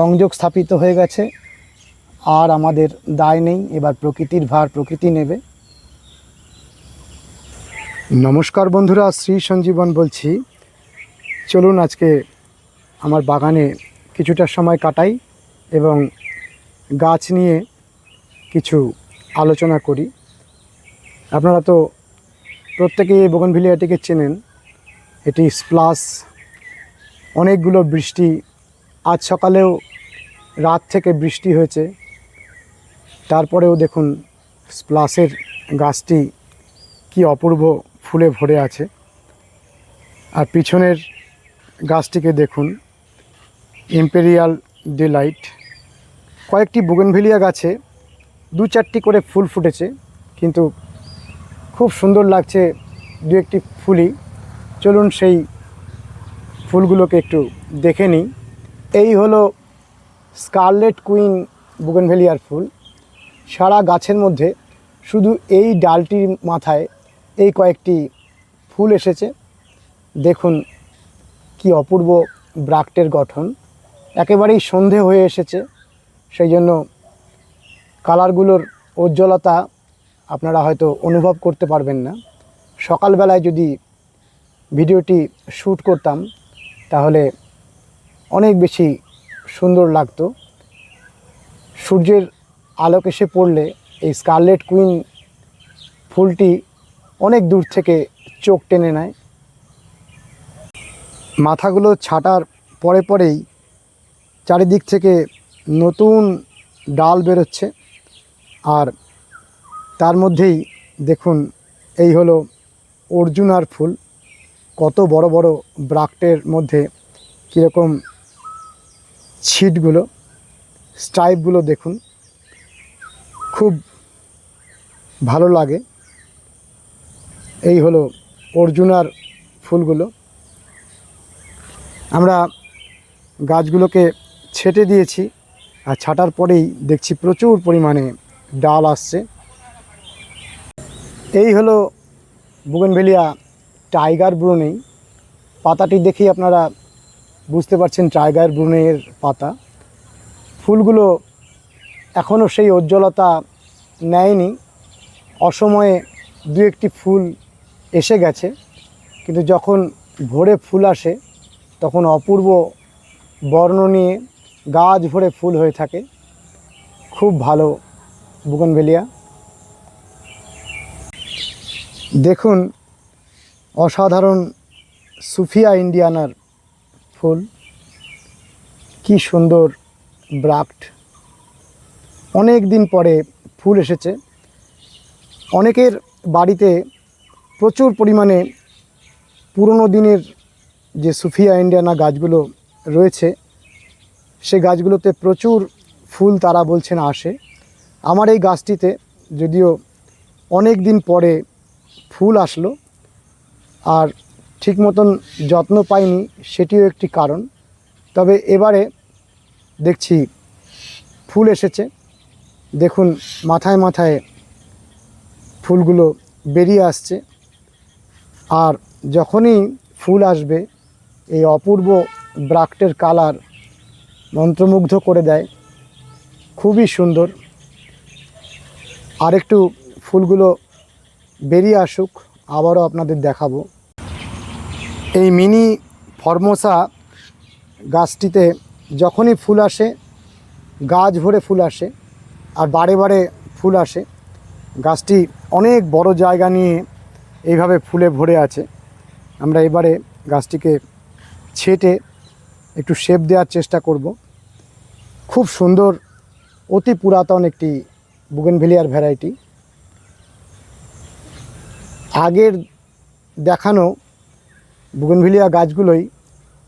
সংযোগ স্থাপিত হয়ে গেছে। আর আমাদের দায় নেই, এবার প্রকৃতির ভার প্রকৃতি নেবে। নমস্কার বন্ধুরা, শ্রী সঞ্জীবন বলছি। চলুন আজকে আমার বাগানে কিছুটা সময় কাটাই এবং গাছ নিয়ে কিছু আলোচনা করি। আপনারা তো প্রত্যেকেই এই বগনভিলিয়াটিকে চেনেন। এটি স্প্লাস, অনেকগুলো বৃষ্টি আজ সকালেও রাত থেকে বৃষ্টি হয়েছে। তারপরেও দেখুন স্প্লাসের গাছটি কি অপূর্ব ফুলে ভরে আছে। আর পিছনের গাছটিকে দেখুন ইম্পেরিয়াল ডিলাইট কয়েকটি বুগেনভিলিয়া গাছে দু চারটি করে ফুল ফুটেছে, কিন্তু খুব সুন্দর লাগছে দু একটি ফুলই। চলুন সেই ফুলগুলোকে একটু দেখে নিই। এই হলো স্কারলেট কুইন বুগেনভেলিয়ার ফুল। সারা গাছের মধ্যে শুধু এই ডালটির মাথায় এই কয়েকটি ফুল এসেছে। দেখুন কি অপূর্ব ব্রাক্টের গঠন। একেবারেই সন্ধে হয়ে এসেছে, সেই জন্য কালারগুলোর উজ্জ্বলতা আপনারা হয়তো অনুভব করতে পারবেন না। সকালবেলায় যদি ভিডিওটি শ্যুট করতাম, তাহলে অনেক বেশি সুন্দর লাগতো। সূর্যের আলোক এসে পড়লে এই স্কারলেট কুইন ফুলটি অনেক দূর থেকে চোখ টেনে নেয়। মাথাগুলো ছাটার পরে পরেই চারিদিক থেকে নতুন ডাল বেরোচ্ছে। আর তার মধ্যেই দেখুন, এই হলো অর্জুনার ফুল। কত বড় বড় ব্রাক্টের মধ্যে কীরকম ছিটগুলো স্ট্রাইপগুলো দেখুন। খুব ভালো লাগে। এই হলো অর্জুনার ফুলগুলো। আমরা গাছগুলোকে ছেটে দিয়েছি আর ছাটার পরেই দেখছি প্রচুর পরিমাণে ডাল আসছে। এই হলো বুগনভেলিয়া টাইগার ব্রুনেই। পাতাটি দেখেই আপনারা বুঝতে পারছেন টাইগার ব্রুনের পাতা। ফুলগুলো এখনও সেই উজ্জ্বলতা নেয়নি। অসময়ে দু একটি ফুল এসে গেছে, কিন্তু যখন ভোরে ফুল আসে, তখন অপূর্ব বর্ণ নিয়ে গাছ ভরে ফুল হয়ে থাকে। খুব ভালো, বুগনভেলিয়া। দেখুন, অসাধারণ সুফিয়া ইন্ডিয়ানার ফুল। কি সুন্দর ব্রাক্ট। অনেক দিন পরে ফুল এসেছে। অনেকের বাড়িতে প্রচুর পরিমাণে পুরনো দিনের যে সুফিয়া ইন্ডিয়ানা গাছগুলো রয়েছে, সে গাছগুলোতে প্রচুর ফুল তারা বলছেন আসে। আমার এই গাছটিতে যদিও অনেক দিন পরে ফুল আসলো, আর ঠিক মতন যত্ন পাইনি সেটিও একটি কারণ। তবে এবারে দেখছি ফুল এসেছে। দেখুন মাথায় মাথায় ফুলগুলো বেরিয়ে আসছে। আর যখনই ফুল আসবে, এই অপূর্ব ব্রাক্টের কালার মন্ত্রমুগ্ধ করে দেয়। খুবই সুন্দর। আরেকটু ফুলগুলো বেরিয়ে আসুক, আবারও আপনাদের দেখাবো। এই মিনি ফর্মোসা গাছটিতে যখনই ফুল আসে, গাছ ভরে ফুল আসে আর বারে বারে ফুল আসে, গাছটি অনেক বড় জায়গা নিয়ে এইভাবে ফুলে ভরে আছে। আমরা এবারে গাছটিকে ছেটে একটু শেপ দেওয়ার চেষ্টা করব। খুব সুন্দর, অতি পুরাতন একটি বুগেনভেলিয়ার ভ্যারাইটি আগের দেখানো বুগেনভিলিয়া গাছগুলোই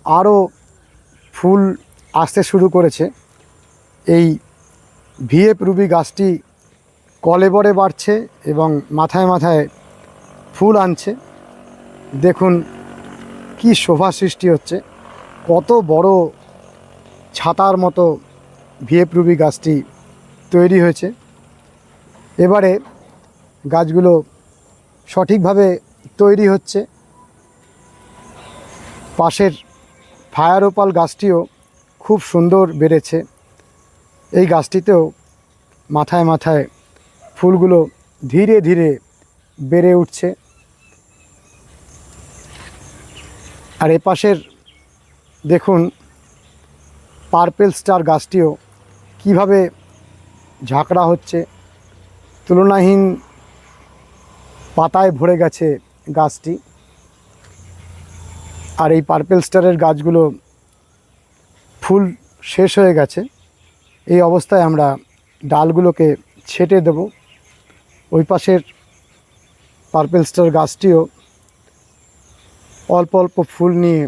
আরও ফুল আসতে শুরু করেছে। এই ভিএফ রুবি গাছটি কলেবরে বাড়ছে এবং মাথায় মাথায় ফুল আনছে। দেখুন কি শোভা সৃষ্টি হচ্ছে। কত বড় ছাতার মতো ভিএফ রুবি গাছটি তৈরি হয়েছে। এবারে গাছগুলো সঠিকভাবে তৈরি হচ্ছে। পাশের ফায়ার ওপাল গাছটিও খুব সুন্দর বেড়েছে। এই গাছটিতেও মাথায় মাথায় ফুলগুলো ধীরে ধীরে বেড়ে উঠছে। আর এপাশের দেখুন পার্পেল স্টার গাছটিও কীভাবে ঝাঁকড়া হচ্ছে। তুলনাহীন পাতায় ভরে গেছে গাছটি। আর এই পার্পেল স্টারের গাছগুলো ফুল শেষ হয়ে গেছে। এই অবস্থায় আমরা ডালগুলোকে ছেটে দেব। ওই পাশের পার্পেল স্টার গাছটিও অল্প অল্প ফুল নিয়ে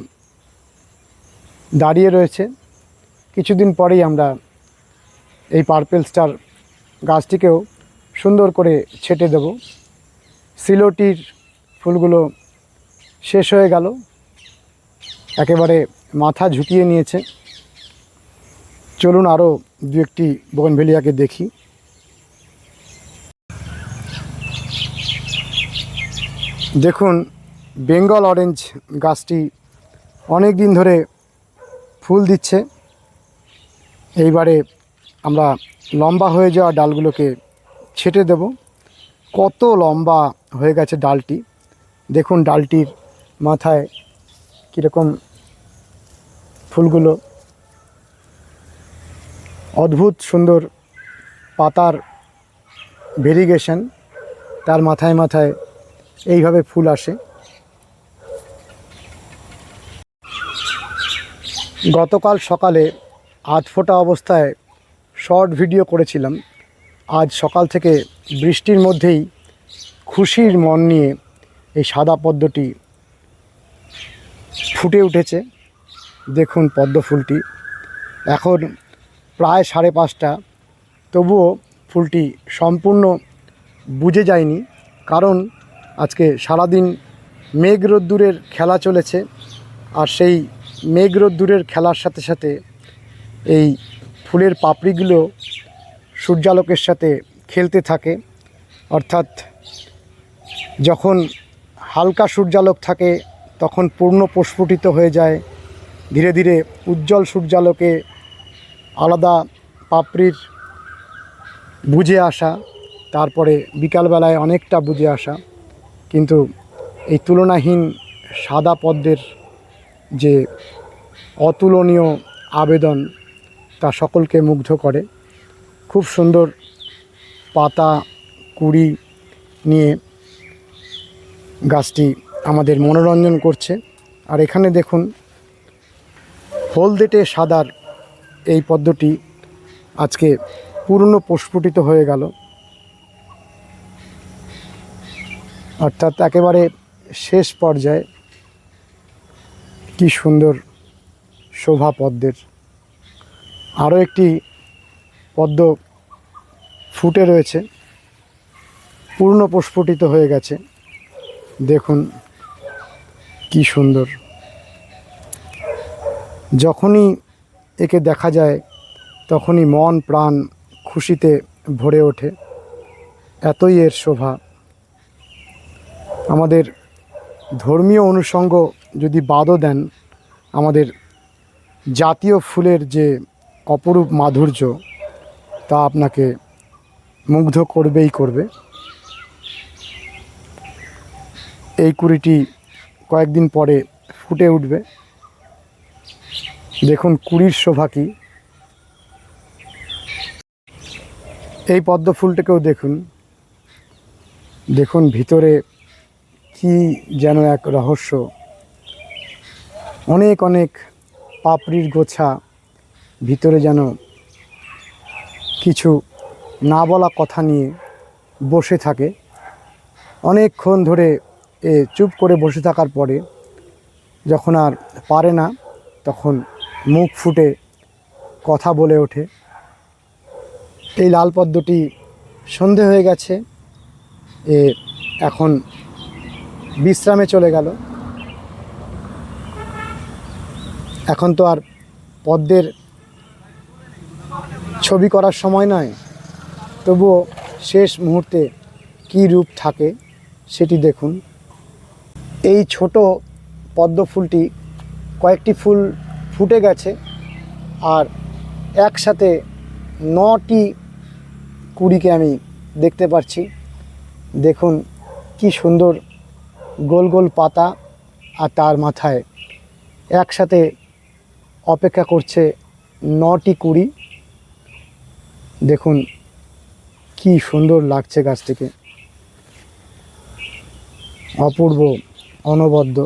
দাঁড়িয়ে রয়েছে। কিছুদিন পরেই আমরা এই পার্পেল স্টার গাছটিকেও সুন্দর করে ছেটে দেব। সিলোটির ফুলগুলো শেষ হয়ে গেল। একেবারে মাথা ঝুঁকিয়ে নিয়েছে। চলুন আরও দু একটি বোগনভেলিয়াকে দেখি। দেখুন, বেঙ্গল অরেঞ্জ গাছটি অনেক দিন ধরে ফুল দিচ্ছে। এইবারে আমরা লম্বা হয়ে যাওয়া ডালগুলোকে ছেটে দেব। কত লম্বা হয়ে গেছে ডালটি। দেখুন, ডালটির মাথায় কীরকম ফুলগুলো। অদ্ভুত সুন্দর পাতার ভেরিগেশন তার মাথায় মাথায় এইভাবে ফুল আসে। গতকাল সকালে আধ ফোটা অবস্থায় শর্ট ভিডিও করেছিলাম। আজ সকাল থেকে বৃষ্টির মধ্যেই খুশির মন নিয়ে এই সাদা পদ্মটি ফুটে উঠেছে। দেখুন পদ্ম ফুলটি। এখন প্রায় সাড়ে পাঁচটা। তবুও ফুলটি সম্পূর্ণ বুঝে যায়নি, কারণ আজকে সারাদিন মেঘ রোদ্দুরের খেলা চলেছে আর সেই মেঘ রোদ্দুরের খেলার সাথে সাথে এই ফুলের পাপড়িগুলো সূর্যালোকের সাথে খেলতে থাকে। অর্থাৎ যখন হালকা সূর্যালোক থাকে, তখন পূর্ণ প্রস্ফুটিত হয়ে যায়। ধীরে ধীরে উজ্জ্বল সূর্যালোকে আলাদা পাপড়ির বুঝে আসা, তারপরে বিকালবেলায় অনেকটা বুঝে আসা। কিন্তু এই তুলনাহীন সাদা পদ্মের যে অতুলনীয় আবেদন, তা সকলকে মুগ্ধ করে। খুব সুন্দর পাতা, কুড়ি নিয়ে গাছটি আমাদের মনোরঞ্জন করছে। আর এখানে দেখুন হলদেটে সাদার এই পদ্মটি আজকে পূর্ণ প্রস্ফুটিত হয়ে গেল। অর্থাৎ একেবারে শেষ পর্যায়ে কি সুন্দর শোভা পদ্মের। আরও একটি পদ্ম ফুটে রয়েছে, পূর্ণ প্রস্ফুটিত হয়ে গেছে। দেখুন কি সুন্দর। যখনই একে দেখা যায়, তখনই মন, প্রাণ খুশিতে ভরে ওঠে। এতই এর শোভা। আমাদের ধর্মীয় অনুষঙ্গ যদি বাদও দেন, আমাদের জাতীয় ফুলের যে অপরূপ মাধুর্য, তা আপনাকে মুগ্ধ করবেই করবে। এই কুড়িটি কয়েকদিন পরে ফুটে উঠবে। দেখুন কুড়ির শোভা কি। এই পদ্ম ফুলটাকেও দেখুন। দেখুন ভিতরে কি যেন এক রহস্য। অনেক অনেক পাপড়ির গোছা ভিতরে যেন কিছু না বলা কথা নিয়ে বসে থাকে। অনেকক্ষণ ধরে এ চুপ করে বসে থাকার পরে যখন আর পারে না, তখন মুখ ফুটে কথা বলে ওঠে। এই লাল পদ্মটি সন্ধে হয়ে গেছে, এ এখন বিশ্রামে চলে গেল। এখন তো আর পদ্মের ছবি করার সময় নয়, তবুও শেষ মুহূর্তে কী রূপ থাকে সেটি দেখুন। এই ছোট পদ্ম ফুলটি কয়েকটি ফুল ফুটে গেছে আর একসাথে নটি কুড়িকে আমি দেখতে পাচ্ছি। দেখুন কি সুন্দর গোল গোল পাতা আর তার মাথায় একসাথে অপেক্ষা করছে নটি কুড়ি। দেখুন কি সুন্দর লাগছে গাছটিকে। অপূর্ব, অনবদ্য।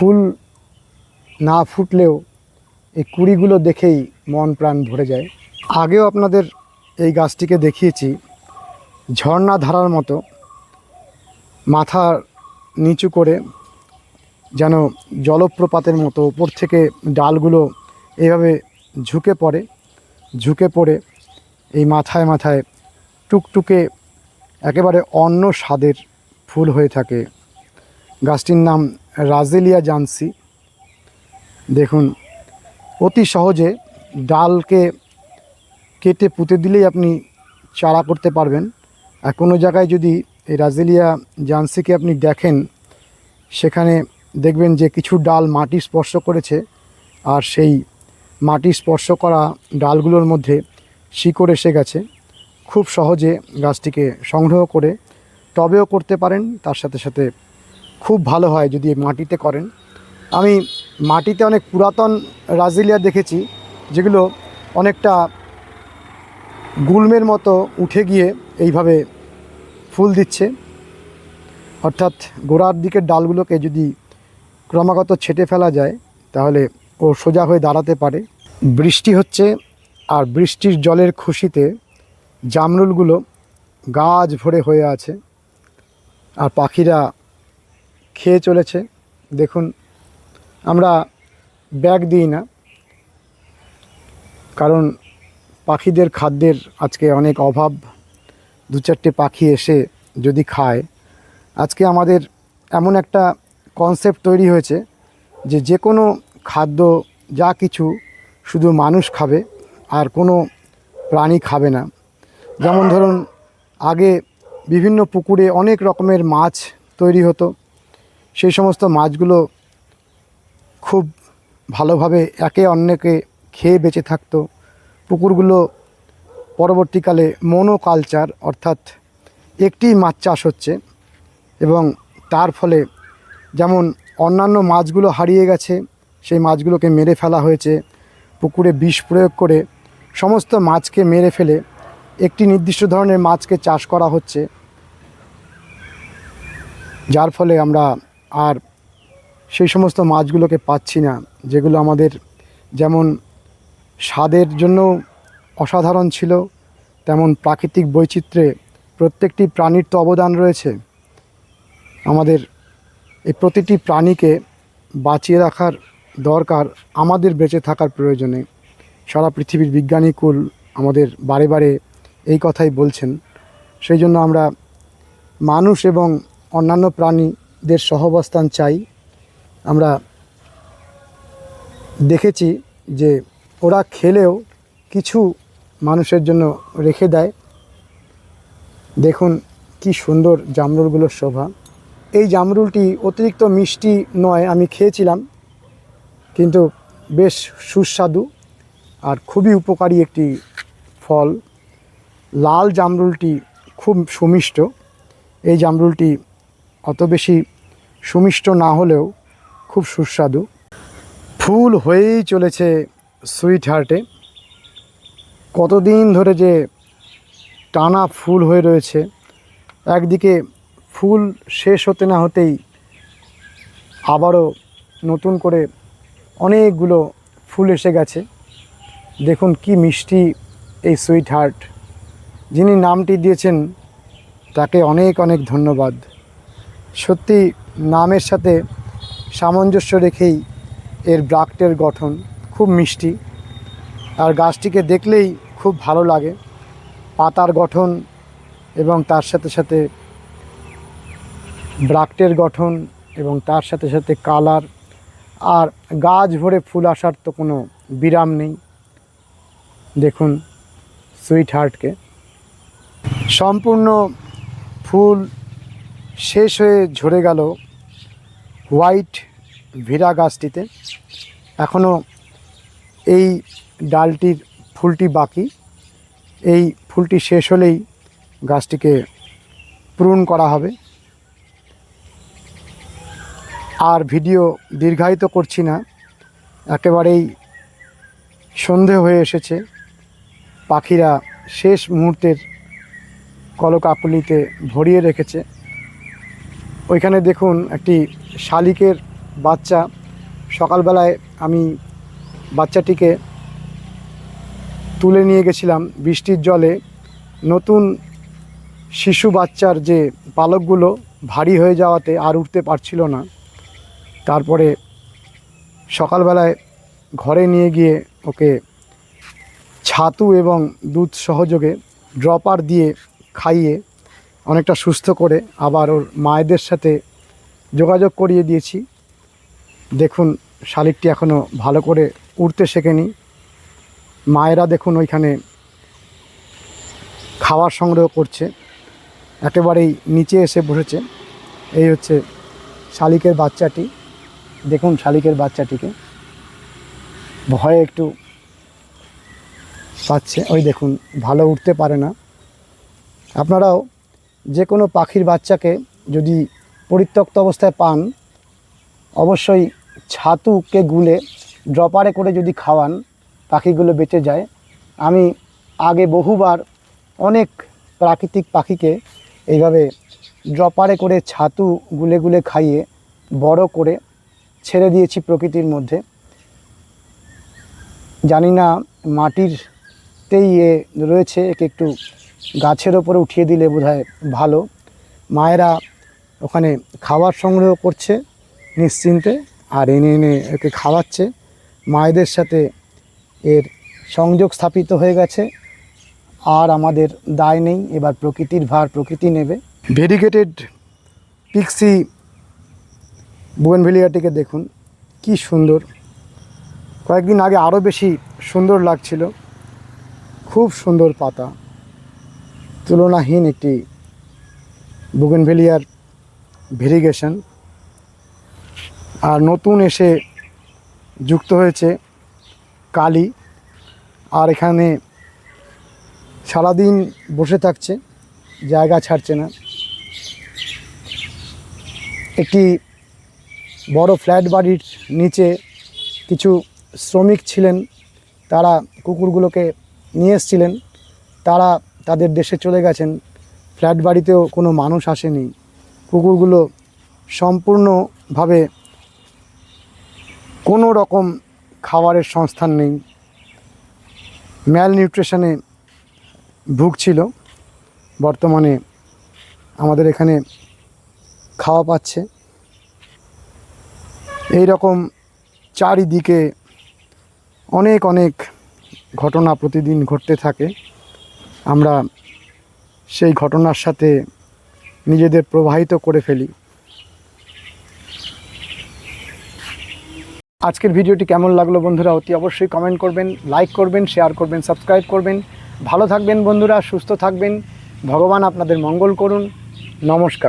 ফুল না ফুটলেও এই কুড়িগুলো দেখেই মন প্রাণ ভরে যায়। আগেও আপনাদের এই গাছটিকে দেখিয়েছি, ঝর্ণা ধারার মতো, মাথা নিচু করে যেন জলপ্রপাতের মতো, উপর থেকে ডালগুলো এইভাবে ঝুঁকে পড়ে ঝুঁকে পড়ে এই মাথায় মাথায় টুকটুকে একেবারে অন্য স্বাদের ফুল হয়ে থাকে। গাছটির নাম রাজেলিয়া জানসি। দেখুন, অতি সহজে ডালকে কেটে পুঁতে দিলেই আপনি চারা করতে পারবেন। আর কোনো জায়গায় যদি এই রাজেলিয়া জানসিকে আপনি দেখেন, সেখানে দেখবেন যে কিছু ডাল মাটি স্পর্শ করেছে আর সেই মাটি স্পর্শ করা ডালগুলোর মধ্যে শিকড় এসে গেছে। খুব সহজে গাছটিকে সংগ্রহ করে টবেও করতে পারেন, তার সাথে সাথে খুব ভালো হয় যদি মাটিতে করেন। আমি মাটিতে অনেক পুরাতন রাজিলিয়া দেখেছি, যেগুলো অনেকটা গুলমের মতো উঠে গিয়ে এইভাবে ফুল দিচ্ছে। অর্থাৎ গোড়ার দিকের ডালগুলোকে যদি ক্রমাগত ছেটে ফেলা যায়, তাহলে ও সোজা হয়ে দাঁড়াতে পারে। বৃষ্টি হচ্ছে আর বৃষ্টির জলের খুশিতে জামরুলগুলো গাছ ভরে হয়ে আছে। আর পাখিরা খেয়ে চলেছে। দেখুন, আমরা ব্যাগ দিই না। কারণ পাখিদের খাদ্যের আজকে অনেক অভাব। দু চারটে পাখি এসে যদি খায়। আজকে আমাদের এমন একটা কনসেপ্ট তৈরি হয়েছে যে যে কোনো খাদ্য, যা কিছু শুধু মানুষ খাবে আর কোনো প্রাণী খাবে না। যেমন ধরুন, আগে বিভিন্ন পুকুরে অনেক রকমের মাছ তৈরি হতো। সেই সমস্ত মাছগুলো খুব ভালোভাবে একে অন্যকে খেয়ে বেঁচে থাকতো। পুকুরগুলো পরবর্তীকালে মনোকালচার, অর্থাৎ একটি মাছ চাষ হচ্ছে এবং তার ফলে যেমন অন্যান্য মাছগুলো হারিয়ে গেছে, সেই মাছগুলোকে মেরে ফেলা হয়েছে। পুকুরে বিষ প্রয়োগ করে সমস্ত মাছকে মেরে ফেলে একটি নির্দিষ্ট ধরনের মাছকে চাষ করা হচ্ছে। যার ফলে আমরা আর সেই সমস্ত মাছগুলোকে পাচ্ছি না, যেগুলো আমাদের যেমন স্বাদের জন্য অসাধারণ ছিল, তেমন প্রাকৃতিক বৈচিত্র্যে প্রত্যেকটি প্রাণীর তো অবদান রয়েছে। আমাদের এই প্রতিটি প্রাণীকে বাঁচিয়ে রাখার দরকার আমাদের বেঁচে থাকার প্রয়োজনে। সারা পৃথিবীর বিজ্ঞানী কুল আমাদের বারে বারে এই কথাই বলছেন। সেই জন্য আমরা মানুষ এবং অন্যান্য প্রাণীদের সহবস্থান চাই। আমরা দেখেছি যে ওরা খেলেও কিছু মানুষের জন্য রেখে দেয়। দেখুন কি সুন্দর জামরুলগুলোর শোভা। এই জামরুলটি অতিরিক্ত মিষ্টি নয়, আমি খেয়েছিলাম, কিন্তু বেশ সুস্বাদু আর খুবই উপকারী একটি ফল। লাল জামরুলটি খুব সুমিষ্ট। এই জামরুলটি অত বেশি সুমিষ্ট না হলেও খুব সুস্বাদু। ফুল হয়েই চলেছে সুইট হার্টে কতদিন ধরে যে টানা ফুল হয়ে রয়েছে, একদিকে ফুল শেষ হতে না হতেই আবারও নতুন করে অনেকগুলো ফুল এসে গেছে। দেখুন কি মিষ্টি এই সুইট হার্ট যিনি নামটি দিয়েছেন, তাকে অনেক অনেক ধন্যবাদ। সত্যি নামের সাথে সামঞ্জস্য রেখেই এর ব্রাক্টের গঠন খুব মিষ্টি। আর গাছটিকে দেখলেই খুব ভালো লাগে। পাতার গঠন এবং তার সাথে সাথে ব্রাক্টের গঠন এবং তার সাথে সাথে কালার। আর গাছ ভরে ফুল আসার তো কোনো বিরাম নেই। দেখুন সুইট হার্টকে সম্পূর্ণ ফুল শেষ হয়ে ঝরে গেল হোয়াইট ভিরা গাছটিতে। এখনও এই ডালটির ফুলটি বাকি। এই ফুলটি শেষ হলেই গাছটিকে পূরণ করা হবে। আর ভিডিও দীর্ঘায়িত করছি না। একেবারেই সন্ধে হয়ে এসেছে। পাখিরা শেষ মুহূর্তের কলকাকলিতে ভরিয়ে রেখেছে। ওইখানে দেখুন একটি শালিকের বাচ্চা। সকালবেলায় আমি বাচ্চাটিকে তুলে নিয়ে গেছিলাম বৃষ্টির জলে। নতুন শিশু বাচ্চার যে পালকগুলো ভারী হয়ে যাওয়াতে আর উঠতে পারছিল না। তারপরে সকালবেলায় ঘরে নিয়ে গিয়ে ওকে ছাতু এবং দুধ সহযোগে ড্রপার দিয়ে খাইয়ে অনেকটা সুস্থ করে আবার ওর মায়েদের সাথে যোগাযোগ করিয়ে দিয়েছি। দেখুন, শালিকটি এখনও ভালো করে উড়তে শেখেনি। মায়েরা দেখুন ওইখানে খাবার সংগ্রহ করছে। একেবারেই নিচে এসে বসেছে। এই হচ্ছে শালিকের বাচ্চাটি। দেখুন শালিকের বাচ্চাটিকে। ভয়ে একটু পাচ্ছে। ওই দেখুন, ভালো উঠতে পারে না। আপনারাও যে কোনো পাখির বাচ্চাকে যদি পরিত্যক্ত অবস্থায় পান, অবশ্যই ছাতুকে গুলে ড্রপারে করে যদি খাওয়ান, পাখিগুলো বেঁচে যায়। আমি আগে বহুবার অনেক প্রাকৃতিক পাখিকে এইভাবে ড্রপারে করে ছাতু গুলে গুলে খাইয়ে বড় করে ছেড়ে দিয়েছি প্রকৃতির মধ্যে। জানি না মাটিরতেই এ রয়েছে, একে একটু গাছের ওপরে উঠিয়ে দিলে বোধহয় ভালো। মায়েরা ওখানে খাবার সংগ্রহ করছে নিশ্চিন্তে আর এনে এনে একে খাওয়াচ্ছে। মায়েদের সাথে এর সংযোগ স্থাপিত হয়ে গেছে। আর আমাদের দায় নেই, এবার প্রকৃতির ভার প্রকৃতি নেবে। ভেরিগেটেড পিক্সি বুয়েনভেলিয়াটিকে দেখুন, কি সুন্দর। কয়েকদিন আগে আরও বেশি সুন্দর লাগছিল। খুব সুন্দর পাতা। তুলনাহীন একটি বুগেনভেলিয়ার ভেরিগেশন আর নতুন এসে যুক্ত হয়েছে কালি আর এখানে সারাদিন বসে থাকছে, জায়গা ছাড়ছে না। একটি বড় ফ্ল্যাট বাড়ির নিচে কিছু শ্রমিক ছিলেন, তারা কুকুরগুলোকে নিয়ে এসছিলেন। তারা তাদের দেশে চলে গেছেন, ফ্ল্যাট বাড়িতেও কোনো মানুষ আসেনি। কুকুরগুলো সম্পূর্ণভাবে কোনো রকম খাবারের সংস্থান নেই। ম্যাল নিউট্রিশনে ভুগছিল। বর্তমানে আমাদের এখানে খাওয়া পাচ্ছে। এই রকম চারিদিকে অনেক অনেক ঘটনা প্রতিদিন ঘটতে থাকে। আমরা সেই ঘটনার সাথে নিজেদের প্রবাহিত করে ফেলি। আজকের ভিডিওটি কেমন লাগল বন্ধুরা, অতি অবশ্যই কমেন্ট করবেন লাইক করবেন শেয়ার করবেন সাবস্ক্রাইব করবেন। ভালো থাকবেন বন্ধুরা, সুস্থ থাকবেন। ভগবান আপনাদের মঙ্গল করুন। নমস্কার।